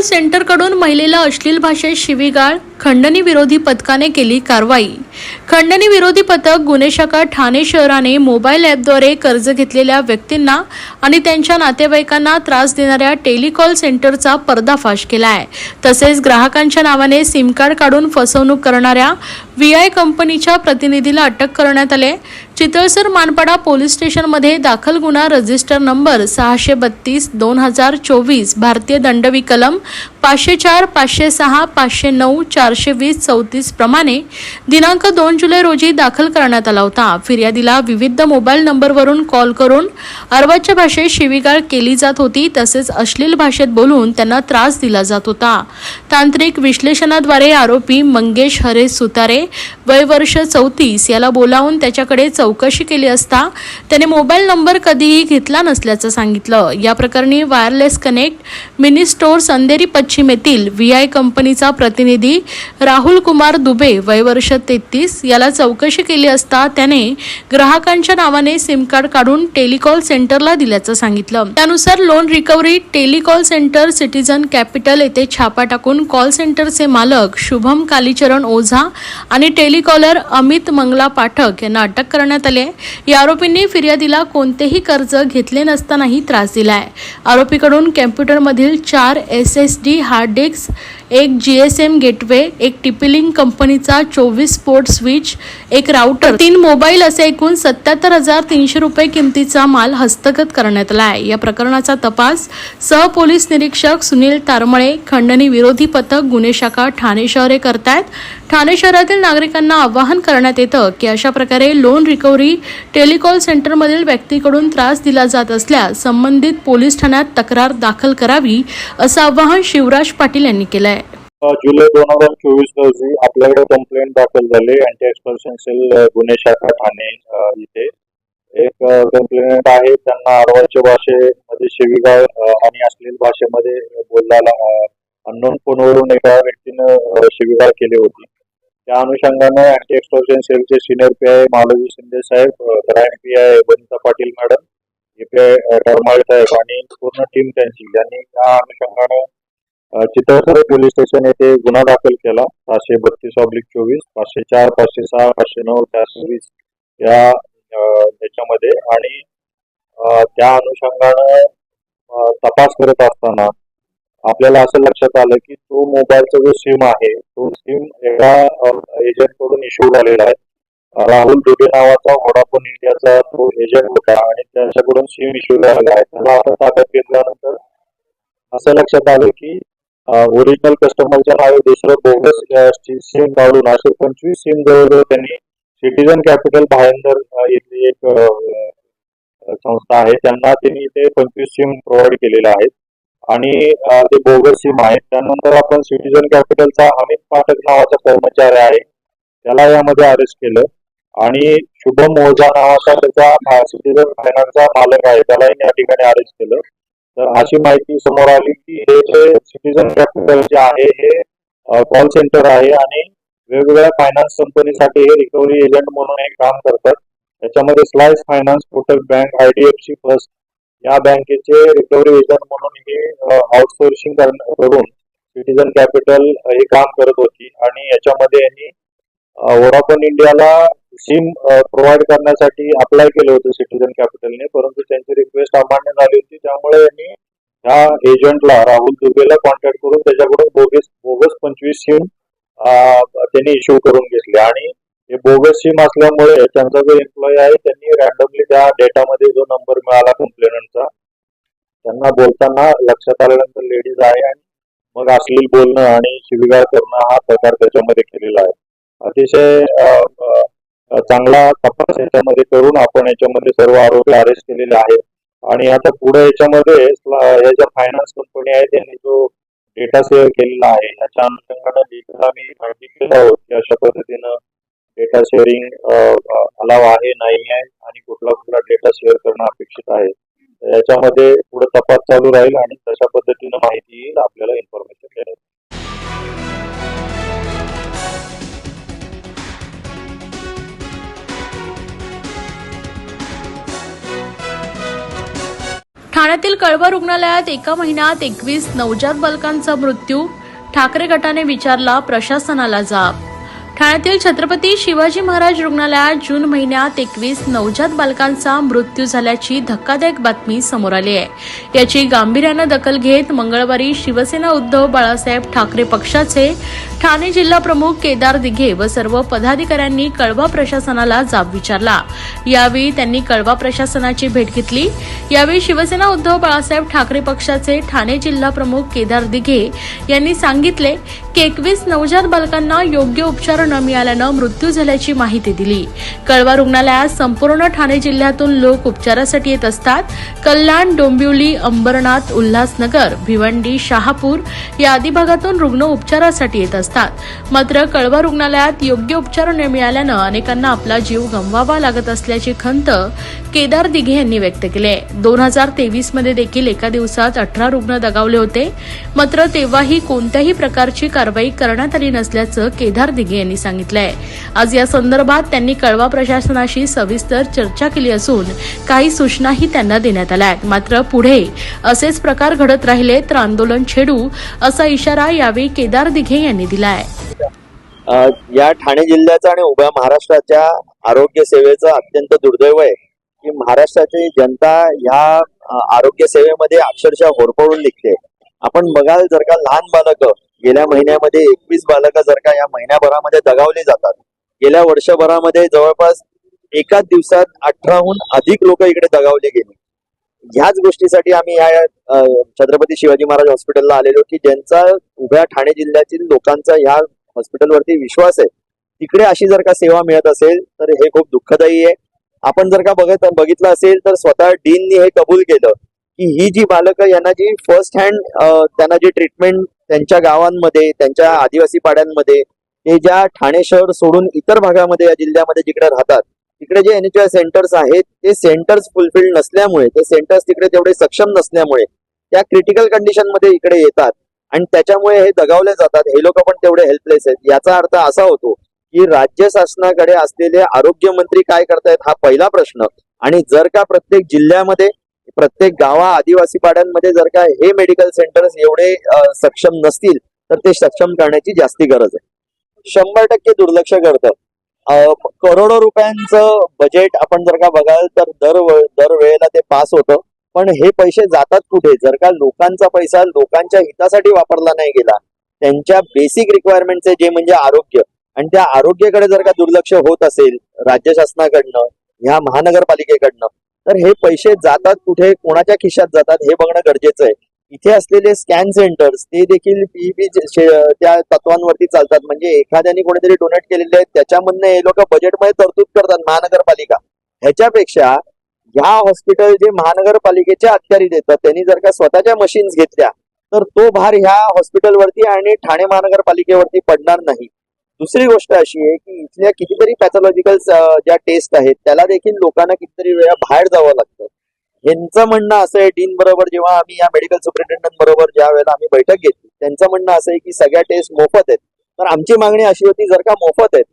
टेलिकॉल सेंटरकडून महिलेला अश्लील भाषेत शिवीगाळ खंडणी विरोधी पथकाने केली कारवाई. खंडणी विरोधी पथक गुन्हे शाखा ठाणे शहराने मोबाईल ॲपद्वारे कर्ज घेतलेल्या व्यक्तींना आणि त्यांच्या नातेवाईकांना त्रास देणाऱ्या टेलिकॉल सेंटरचा पर्दाफाश केला आहे तसेच ग्राहकांच्या नावाने सिम कार्ड काढून फसवणूक करणाऱ्या व्ही आय कंपनीच्या प्रतिनिधीला अटक करण्यात आले चितळसर मानपाडा पोलीस स्टेशनमध्ये दाखल गुन्हा रजिस्टर नंबर सहाशे बत्तीस दोन हजार चोवीस भारतीय दंडवी कलम पाचशे चार पाचशे सहा पाचशे नऊ चारशे वीस चौतीस प्रमाणे दिनांक दोन जुलै रोजी दाखल करण्यात आला होता. फिर्यादीला विविध मोबाईल नंबरवरून कॉल करून अरबाच्या भाषेत शिवीगाळ केली जात होती तसेच अश्लील भाषेत बोलून त्यांना त्रास दिला जात होता. तांत्रिक विश्लेषणाद्वारे आरोपी मंगेश हरे सुतारे वय वर्ष चौतीस याला बोलावून त्याच्याकडे चौ चौकशी केली असता त्याने मोबाईल नंबर कधीही घेतला नसल्याचं सांगितलं. या प्रकरणी wireless connect mini stores Andheri पश्चिम येथील व्ही आय कंपनीचा प्रतिनिधी राहुल कुमार दुबे वय वर्ष तेहतीस याला चौकशी केली असता त्याने ग्राहकांच्या नावाने सिम कार्ड काढून टेलिकॉल सेंटरला दिल्याचं सांगितलं. त्यानुसार loan recovery telecall centre citizen capital येथे छापा टाकून कॉल सेंटरचे मालक शुभम कालीचरण ओझा आणि टेलिकॉलर अमित मंगला पाठक यांना अटक करण्यात करण्यात आले. या आरोपींनी फिर्यादीला कोणतेही कर्ज घेतले नसतानाही त्रास दिलाय. आरोपीकडून कॅम्प्युटरमधील चार S S D hard disk एक जी एस एम गेटवे एक टिपिलिंग कंपनीचा चोवीस पोर्ट स्विच एक राऊटर तीन मोबाईल असे एकूण सत्याहत्तर हजार तीनशे रुपये किमतीचा माल हस्तगत करण्यात आला आहे. या प्रकरणाचा तपास सहपोलीस निरीक्षक सुनील तारमळे खंडणी विरोधी पथक गुन्हे शाखा ठाणे शहरे करतायत. ठाणे शहरातील नागरिकांना आवाहन करण्यात येतं की अशा प्रकारे लोन रिकव्हरी टेलिकॉल सेंटरमधील व्यक्तीकडून त्रास दिला जात असल्यास संबंधित पोलीस ठाण्यात तक्रार दाखल करावी असं आवाहन शिवराज पाटील यांनी केलं आहे जुलै दोन हजार चोवीस रोजी आपल्याकडे कंप्लेंट दाखल झाली अँटी एक्सपर्शन सेल गुन्हे शाखा ठाणे इथे. एक कंप्लेंट आहे त्यांना अर्वाच्य भाषेमध्ये शिवीगाळ आणि अश्लील भाषेमध्ये बोलल्याला अननोन फोनवरून एका व्यक्तीनं शिवीगाळ केली होती. त्या अनुषंगाने अँटी एक्सपर्शन सेलचे senior P I Malvi Shinde Saheb crime P I Vanita Patil madam A P I साहेब आणि पूर्ण टीम त्यांची. यांनी त्या अनुषंगाने चितळसर पोलीस स्टेशन येथे गुन्हा दाखल केला. पाचशे बत्तीस ऑब्लिक चोवीस पाचशे चार पाचशे सहा पाचशे नऊ चारशे वीस या याच्यामध्ये आणि त्या अनुषंगानं तपास करत असताना आपल्याला असं लक्षात आलं की तो मोबाईलचा जो सिम आहे तो सिम एका एजंटकडून इश्यू झालेला आहे. राहुल दुबे नावाचा वोडाफोन इंडियाचा तो एजंट होता आणि त्यांच्याकडून सिम इश्यू झालेला आहे. त्याला आता ताब्यात घेतल्यानंतर असं लक्षात आलं की ओरिजिनल कस्टमरच्या नावे दुसरं बोगस सिम काढून असे पंचवीस सिम जवळजवळ त्यांनी सिटीजन कॅपिटल भायंदर इथली एक संस्था आहे. त्यांना त्यांनी ते पंचवीस सिम प्रोव्हाइड केलेल्या आहेत. आणि ते बोगस सिम आहेत. त्यानंतर आपण सिटीजन कॅपिटलचा अमित पाठक नावाचा कर्मचारी आहे. त्याला यामध्ये अरेस्ट केलं. आणि शुभम ओझा नावाचा त्याचा सिटीजन फायनान्सचा मालक आहे. त्याला या ठिकाणी अरेस्ट केलं. तर अशी माहिती समोर आली की हे जे सिटीजन कॅपिटल जे आहे हे कॉल सेंटर आहे आणि वेगवेगळ्या फायनान्स कंपनीसाठी हे रिकव्हरी एजंट म्हणून हे काम करतात. त्याच्यामध्ये slice finance Kotak bank IDFC first या बँकेचे रिकव्हरी एजंट म्हणून हे आउटसोर्सिंग करून सिटीजन कॅपिटल हे काम करत होती. आणि याच्यामध्ये यांनी वोडाफोन इंडियाला सिम प्रोव्हाइड करण्यासाठी अप्लाय केलं होतं सिटीजन कॅपिटलने परंतु त्यांची रिक्वेस्ट अमान्य झाली होती. त्यामुळे यांनी ह्या एजंटला राहुल दुबेला कॉन्टॅक्ट करून त्याच्याकडून बोगस बोगस पंचवीस सिम त्यांनी इश्यू करून घेतले. आणि हे बोगस सिम असल्यामुळे त्यांचा जो एम्प्लॉई आहे त्यांनी रॅन्डमली त्या डेटामध्ये जो नंबर मिळाला कंप्लेनंटचा त्यांना बोलताना लक्षात आल्यानंतर लेडीज आहे आणि मग अश्लील बोलणं आणि शिवीगाळ करणं हा प्रकार त्याच्यामध्ये केलेला आहे. अतिशय चांगला तपास याच्यामध्ये करून आपण याच्यामध्ये सर्व आरोपी अरेस्ट केलेले आहेत. आणि आता पुढे याच्यामध्ये या ज्या फायनान्स कंपनी आहे त्यांनी जो डेटा शेअर केलेला आहे याच्या अनुषंगाने डेटा आम्ही माहिती केलं आहोत की अशा पद्धतीनं डेटा शेअरिंग अलाव आहे नाही आहे आणि कुठला कुठला डेटा शेअर करणं अपेक्षित आहे. याच्यामध्ये पुढे तपास चालू राहील आणि तशा पद्धतीनं माहिती येईल आपल्याला इन्फॉर्मेशन देण्यात ठाण्यातील कळवा रुग्णालयात एका महिन्यात एकवीस नवजात बालकांचा मृत्यू. ठाकरे गटाने विचारला प्रशासनाला जाब ठाण्यातील छत्रपती शिवाजी महाराज रुग्णालयात जून महिन्यात एकवीस नवजात बालकांचा मृत्यू झाल्याची धक्कादायक बातमी समोर आली आहे. याची गांभीर्यानं दखल घेत मंगळवारी शिवसेना उद्धव बाळासाहेब ठाकरे पक्षाचे ठाणे जिल्हा प्रमुख केदार दिघे व सर्व पदाधिकाऱ्यांनी कळवा प्रशासनाला जाब विचारला. यावेळी त्यांनी कळवा प्रशासनाची भेट घेतली. यावेळी शिवसेना उद्धव बाळासाहेब ठाकरे पक्षाचे ठाणे जिल्हा प्रमुख केदार दिघे यांनी सांगितले एकवीस नवजात बालकांना योग्य उपचार न मिळाल्यानं मृत्यू झाल्याची माहिती दिली. कळवा रुग्णालयात संपूर्ण ठाणे जिल्ह्यातून लोक उपचारासाठी येत असतात. कल्याण डोंबिवली अंबरनाथ उल्हासनगर भिवंडी शहापूर या आदी भागातून रुग्ण उपचारासाठी येत असतात. मात्र कळवा रुग्णालयात योग्य उपचार न मिळाल्यानं अनेकांना आपला जीव गमवावा लागत असल्याची खंत केदार दिघे यांनी व्यक्त केली आहे दोन हजार तेवीसमध्ये देखील एका दिवसात अठरा रुग्ण दगावले होते. मात्र तेव्हाही कोणत्याही प्रकारची कारवाई करण्यात आली नसल्याचं केदार दिघे यांनी सांगितलंय. आज या संदर्भात त्यांनी कळवा प्रशासनाशी सविस्तर चर्चा केली असून काही सूचनाही त्यांना देण्यात आल्या आहेत. मात्र पुढे असेच प्रकार घडत राहिले तर आंदोलन छेडू असा इशारा यावेळी केदार दिघे यांनी दिलाय. या ठाणे जिल्ह्याचं आणि उभ्या महाराष्ट्राच्या आरोग्य सेवेचं अत्यंत दुर्दैव आहे की महाराष्ट्राची जनता ह्या आरोग्य सेवेमध्ये अक्षरशः होरपळून निघते. आपण बघाल जर का लहान बालक गेल्या महिन्यामध्ये एकवीस बालक जर का या महिन्याभरामध्ये दगावली जातात गेल्या वर्षभरामध्ये जवळपास एकाच दिवसात अठराहून अधिक लोक इकडे दगावले गेले. ह्याच गोष्टीसाठी आम्ही या छत्रपती शिवाजी महाराज हॉस्पिटलला आलेलो की ज्यांचा उभ्या ठाणे जिल्ह्यातील लोकांचा ह्या हॉस्पिटलवरती विश्वास आहे तिकडे अशी जर का सेवा मिळत असेल तर हे खूप दुःखदायी आहे. आपण जर का बघत बघितलं असेल तर स्वतः डीननी हे कबूल केलं. की ही जी बालकं यांना जी फर्स्ट हँड त्यांना जी ट्रीटमेंट त्यांच्या गावांमध्ये त्यांच्या आदिवासी पाड्यांमध्ये ते ज्या ठाणे शहर सोडून इतर भागामध्ये या जिल्ह्यामध्ये जिकडे राहतात तिकडे जे एनएचआय सेंटर्स आहेत ते सेंटर्स फुलफिल्ड नसल्यामुळे ते सेंटर्स तिकडे तेवढे सक्षम नसल्यामुळे त्या क्रिटिकल कंडिशनमध्ये इकडे येतात. आणि त्याच्यामुळे हे दगावले जातात. हे लोक पण तेवढे हेल्पलेस आहेत. याचा अर्थ असा होतो की राज्य शासनाकडे असलेले आरोग्यमंत्री काय करतायत हा पहिला प्रश्न. आणि जर का प्रत्येक जिल्ह्यामध्ये प्रत्येक गावा आदिवासी पाड्यांमध्ये जर का हे मेडिकल सेंटर्स एवढे सक्षम नसतील तर ते सक्षम करण्याची जास्ती गरज आहे. शंभर टक्के दुर्लक्ष करतं. करोडो रुपयांचं बजेट आपण जर का बघाल तर दर दर वेळेला ते पास होतं. पण हे पैसे जातात कुठे? जर का लोकांचा पैसा लोकांच्या हितासाठी वापरला नाही गेला त्यांच्या बेसिक रिक्वायरमेंटचे जे म्हणजे आरोग्य आणि त्या आरोग्याकडे जर का दुर्लक्ष होत असेल राज्य शासनाकडनं ह्या महानगरपालिकेकडनं तर हे पैसे जातात कुठे कोणाच्या खिशात जातात हे बघणं गरजेचं आहे. इथे असलेले स्कॅन सेंटर्स ते देखील पीईपी त्या तत्वांवरती चालतात. म्हणजे एखाद्याने कोणीतरी डोनेट केलेले आहेत त्याच्यामधनं हे लोक बजेटमध्ये तरतूद करतात महानगरपालिका. ह्याच्यापेक्षा ह्या हॉस्पिटल जे महानगरपालिकेच्या अखत्यारीत येतात त्यांनी जर का स्वतःच्या मशीन्स घेतल्या तर तो भार ह्या हॉस्पिटलवरती आणि ठाणे महानगरपालिकेवरती पडणार नाही. दुसरी गोष्ट अशी आहे की इथल्या कितीतरी पॅथॉलॉजिकल ज्या टेस्ट आहेत त्याला देखील लोकांना कितीतरी वेळा बाहेर जावं लागतं. यांचं म्हणणं असं आहे डीन बरोबर जेव्हा आम्ही या मेडिकल सुपरिटेंडंट बरोबर ज्या वेळेला आम्ही बैठक घेतली त्यांचं म्हणणं असं आहे की सगळ्या टेस्ट मोफत आहेत. तर आमची मागणी अशी होती जर का मोफत आहेत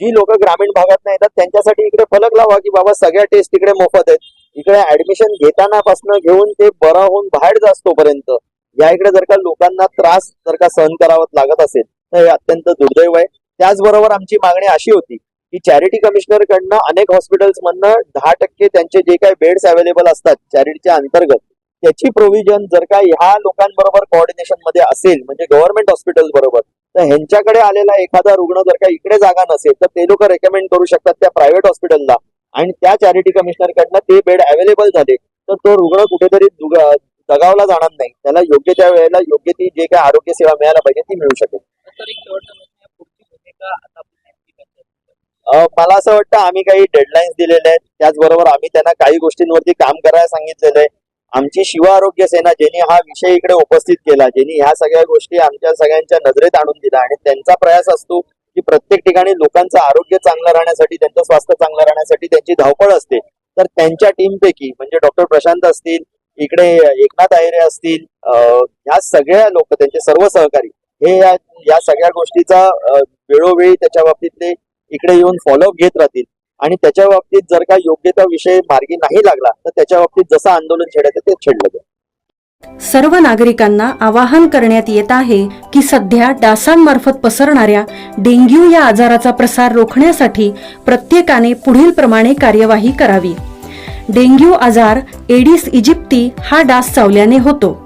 जी लोक ग्रामीण भागात नाही येतात त्यांच्यासाठी इकडे फलक लावा की बाबा सगळ्या टेस्ट इकडे मोफत आहेत. इकडे ऍडमिशन घेताना पासून घेऊन ते बरा होऊन बाहेर जास्तोपर्यंत या इकडे जर का लोकांना त्रास जर का सहन करावा लागत असेल तर हे अत्यंत दुर्दैव आहे. त्याचबरोबर आमची मागणी अशी होती की चॅरिटी कमिशनर कडनं अनेक हॉस्पिटल्स मधनं दहा टक्के त्यांचे जे काही बेड्स अवेलेबल असतात चॅरिटीच्या अंतर्गत त्याची प्रोव्हिजन जर का ह्या लोकांबरोबर कोऑर्डिनेशनमध्ये असेल म्हणजे गव्हर्नमेंट हॉस्पिटल बरोबर तर ह्यांच्याकडे आलेला एखादा रुग्ण जर का इकडे जागा नसेल तर ते लोक रेकमेंड करू शकतात त्या प्रायव्हेट हॉस्पिटलला आणि त्या चॅरिटी कमिशनर कडनं ते बेड अवेलेबल झाले तर तो रुग्ण कुठेतरी दगावला जाणार नाही. त्याला योग्य त्या वेळेला योग्य ती जे काही आरोग्य सेवा मिळायला पाहिजे ती मिळू शकेल. आता मला असं वाटतं आम्ही काही डेडलाईन्स दिलेले आहेत. त्याचबरोबर आम्ही त्यांना काही गोष्टींवरती काम करायला सांगितलेलं आहे. आमची शिव आरोग्य सेना ज्यांनी हा विषय इकडे उपस्थित केला ज्यांनी ह्या सगळ्या गोष्टी आमच्या सगळ्यांच्या नजरेत आणून दिल्या. आणि त्यांचा प्रयास असतो की प्रत्येक ठिकाणी लोकांचं आरोग्य चांगलं राहण्यासाठी त्यांचं स्वास्थ्य चांगलं राहण्यासाठी त्यांची धावपळ असते. तर त्यांच्या टीमपैकी म्हणजे डॉक्टर प्रशांत असतील इकडे एकनाथ आयरे असतील ह्या सगळ्या लोक त्यांचे सर्व सहकारी हे या सगळ्या गोष्टीचा वेळोवेळी त्याच्या बाबतीतले इकडे येऊन फॉलोअप घेत राहतील. आणि त्याच्या बाबतीत जर का योग्य त्या विषय मार्गी नाही लागला तर त्याच्या बाबतीत जसं आंदोलन छेडायचं ते छेडलं जाईल. सर्व नागरिकांना आवाहन करण्यात येत आहे की सध्या डासांमार्फत पसरणाऱ्या डेंग्यू या आजाराचा प्रसार रोखण्यासाठी प्रत्येकाने पुढील प्रमाणे कार्यवाही करावी. डेंग्यू आजार एडिस इजिप्ती हा डास चावल्याने होतो.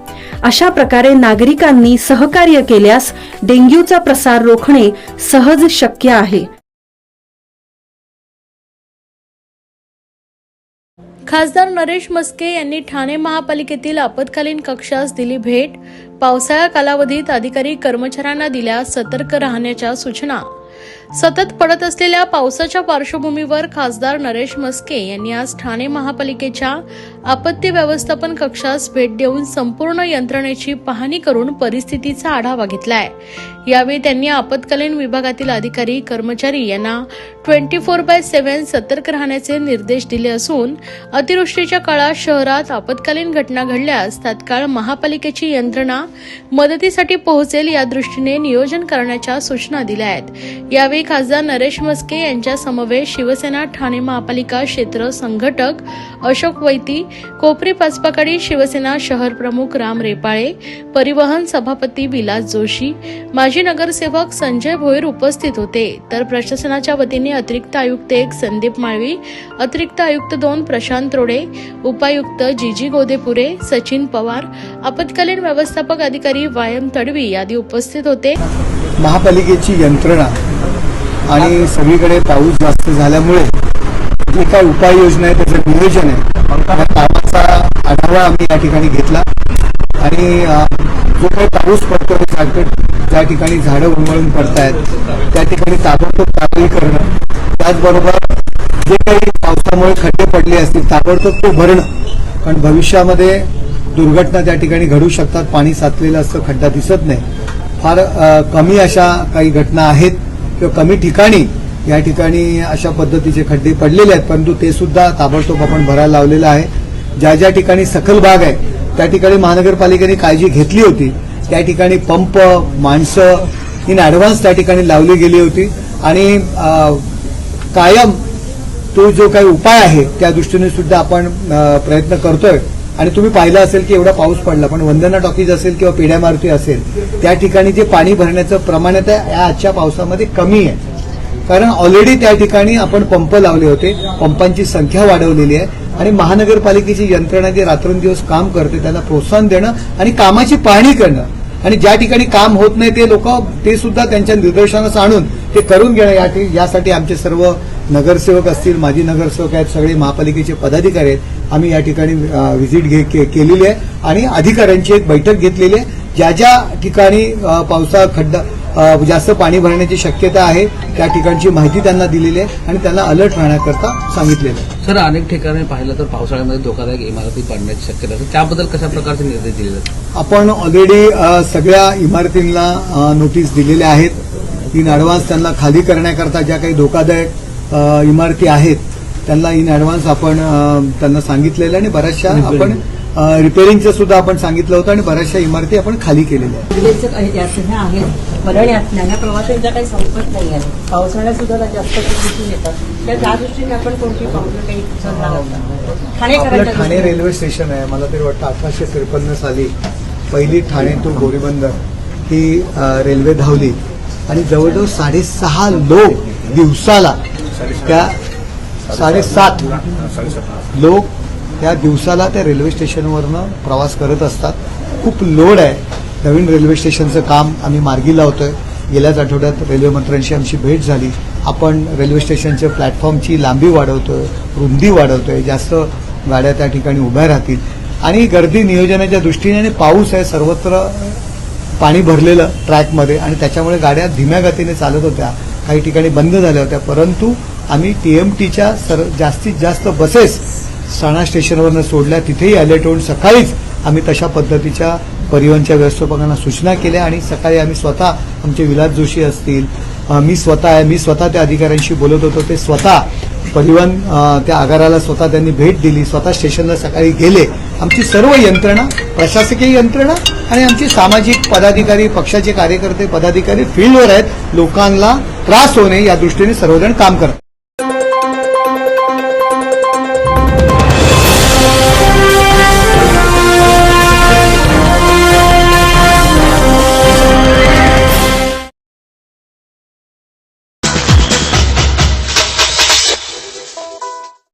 अशा प्रकारे नागरिकांनी सहकार्य केल्यास डेंग्यूचा प्रसार रोखणे सहज शक्य आहे. खासदार नरेश मस्के यांनी ठाणे महापालिकेतील आपत्कालीन कक्षास दिली भेट. पावसाळा कालावधीत अधिकारी कर्मचाऱ्यांना दिल्या सतर्क राहण्याच्या सूचना. सतत पडत असलेल्या पावसाच्या पार्श्वभूमीवर खासदार नरेश मस्के यांनी आज ठाणे महापालिकेच्या आपत्ती व्यवस्थापन कक्षास भेट देऊन संपूर्ण यंत्रणेची पाहणी करून परिस्थितीचा आढावा घेतलाय. यावेळी त्यांनी आपत्कालीन विभागातील अधिकारी कर्मचारी यांना ट्वेंटी फोर बाय सेव्हन सतर्क राहण्याचे निर्देश दिले असून अतिवृष्टीच्या काळात शहरात आपत्कालीन घटना घडल्यास तात्काळ महापालिकेची यंत्रणा मदतीसाठी पोहोचेल या दृष्टीने नियोजन करण्याच्या सूचना दिल्या आहेत. यावेळी खासदार नरेश मस्के यांच्या समवेत शिवसेना ठाणे महापालिका क्षेत्र संघटक अशोक वैती कोपरी पाचपाकाडी शिवसेना शहर प्रमुख राम रेपाळे परिवहन सभापती विलास जोशी माजी नगरसेवक संजय भोईर उपस्थित होते. तर प्रशासनाच्या वतीने अतिरिक्त आयुक्त एक संदीप माळवी अतिरिक्त आयुक्त दोन प्रशांत रोडे उपायुक्त जीजी गोदेपुरे सचिन पवार आपत्कालीन व्यवस्थापक अधिकारी वायम तडवी आदी उपस्थित होते. महापालिकेची यंत्रणा आणि सगळीकडे पाऊस जास्त झाल्यामुळे जे काय उपाययोजना आहे त्याचं नियोजन आहे त्या कामाचा आढावा आम्ही या ठिकाणी घेतला. आणि जो काही पाऊस पडतो सारखं ज्या ठिकाणी झाडं उमळून पडतायत त्या ठिकाणी ताबडतोब कारवाई करणं. त्याचबरोबर जे काही पावसामुळे खड्डे पडले असतील ताबडतोब ते भरणं. कारण भविष्यामध्ये दुर्घटना त्या ठिकाणी घडू शकतात पाणी साचलेलं असतं खड्डा दिसत नाही. फार कमी अशा काही घटना आहेत किंवा कमी ठिकाणी या ठिकाणी अशा पद्धतीचे खड्डे पडलेले आहेत परंतु ते सुद्धा ताबडतोब आपण भरायला लावलेलं आहे. ज्या ज्या ठिकाणी सखल भाग आहे त्या ठिकाणी महानगरपालिकेने काळजी घेतली होती. त्या ठिकाणी पंप माणसं इन ॲडव्हान्स त्या ठिकाणी लावली गेली होती. आणि कायम तो जो काही उपाय आहे त्या दृष्टीने सुद्धा आपण प्रयत्न करतोय. आणि तुम्ही पाहिलं असेल की एवढा पाऊस पडला पण वंदना टॉकीज असेल किंवा पेढ्या मारुती असेल त्या ठिकाणी जे पाणी भरण्याचं प्रमाण आहे या आजच्या पावसामध्ये कमी आहे. कारण ऑलरेडी त्या ठिकाणी आपण पंप लावले होते. पंपांची संख्या वाढवलेली आहे. आणि महानगरपालिकेची यंत्रणा जी रात्रंदिवस काम करते त्याला प्रोत्साहन देणं आणि कामाची पाहणी करणं. आणि ज्या ठिकाणी काम होत नाही ते लोक ते सुद्धा त्यांच्या निदर्शनास आणून ते करून घेणं याठी- यासाठी आमचे सर्व नगरसेवक असतील माजी नगरसेवक आहेत सगळे महापालिकेचे पदाधिकारी आहेत. आम्ही या ठिकाणी व्हिजिट घे के- केलेली आहे. आणि अधिकाऱ्यांची एक बैठक घेतलेली आहे. ज्या ज्या ठिकाणी पावसाळा खड्डा जास्त पाणी भरण्याची शक्यता आहे. त्या ठिकाणची माहिती त्यांना दिलेली आहे आणि त्यांना अलर्ट राहण्याकरता सांगितलेलं आहे. सर अनेक ठिकाणी पाहिलं तर पावसाळ्यामध्ये धोकादायक इमारती पडण्याची शक्यता असते त्याबद्दल कशा प्रकारचे निर्देश दिले जातात आपण ऑलरेडी सगळ्या इमारतींना नोटीस दिलेल्या आहेत. इन ॲडव्हान्स त्यांना खाली करण्याकरता ज्या काही धोकादायक इमारती आहेत त्यांना इन ऍडव्हान्स आपण त्यांना सांगितलेलं आहे आणि बऱ्याचशा आपण रिपेअरिंगचं सुद्धा आपण सांगितलं होतं आणि बऱ्याचशा इमारती आपण खाली केलेल्या आहेत. आहेत. पण या प्रवासांचा काही संकट नाही आहे. पावसाळ्यात सुद्धा जास्त दिसून येतात. तर त्या दृष्टीने आपण कोणती पावलं काही आपलं ठाणे. रेल्वे स्टेशन आहे. मला तरी वाटतं अठराशे त्रेपन्न साली पहिली ठाणे टू गोरीबंदर ही रेल्वे धावली. आणि जवळजवळ साडेसहा लोक दिवसाला त्या साडेसात लोक त्या दिवसाला त्या रेल्वे स्टेशनवरनं प्रवास करत असतात. खूप लोड आहे. नवीन रेल्वे स्टेशनचं काम आम्ही मार्गी लावतोय. गेल्याच आठवड्यात रेल्वे मंत्र्यांशी आमची भेट झाली. आपण रेल्वे स्टेशनच्या प्लॅटफॉर्मची लांबी वाढवतोय रुंदी वाढवतोय जास्त गाड्या त्या ठिकाणी उभ्या राहतील. आणि गर्दी नियोजनाच्या दृष्टीने आणि पाऊस आहे सर्वत्र पाणी भरलेलं ट्रॅकमध्ये आणि त्याच्यामुळे गाड्या धीम्या गतीने चालत होत्या. काही ठिकाणी बंद झाल्या होत्या परंतु आम्ही टीएमटीच्या सर जास्तीत जास्त बसेस साणा स्टेशनवरनं सोडल्या तिथेही अलर्ट होऊन सकाळीच आम्ही तशा पद्धतीच्या परिवहनच्या व्यवस्थापकांना सूचना केल्या आणि सकाळी आम्ही स्वतः आमचे विलास जोशी असतील मी स्वतः आहे मी स्वतः त्या अधिकाऱ्यांशी बोलत होतो ते स्वतः परिवहन त्या आगाराला स्वतः त्यांनी भेट दिली स्वतः स्टेशनला सकाळी गेले. आमची सर्व यंत्रणा प्रशासकीय यंत्रणा आणि आमचे सामाजिक पदाधिकारी पक्षाचे कार्यकर्ते पदाधिकारी फील्डवर आहेत लोकांना त्रास होणे या दृष्टीने सर्वजण काम करतात.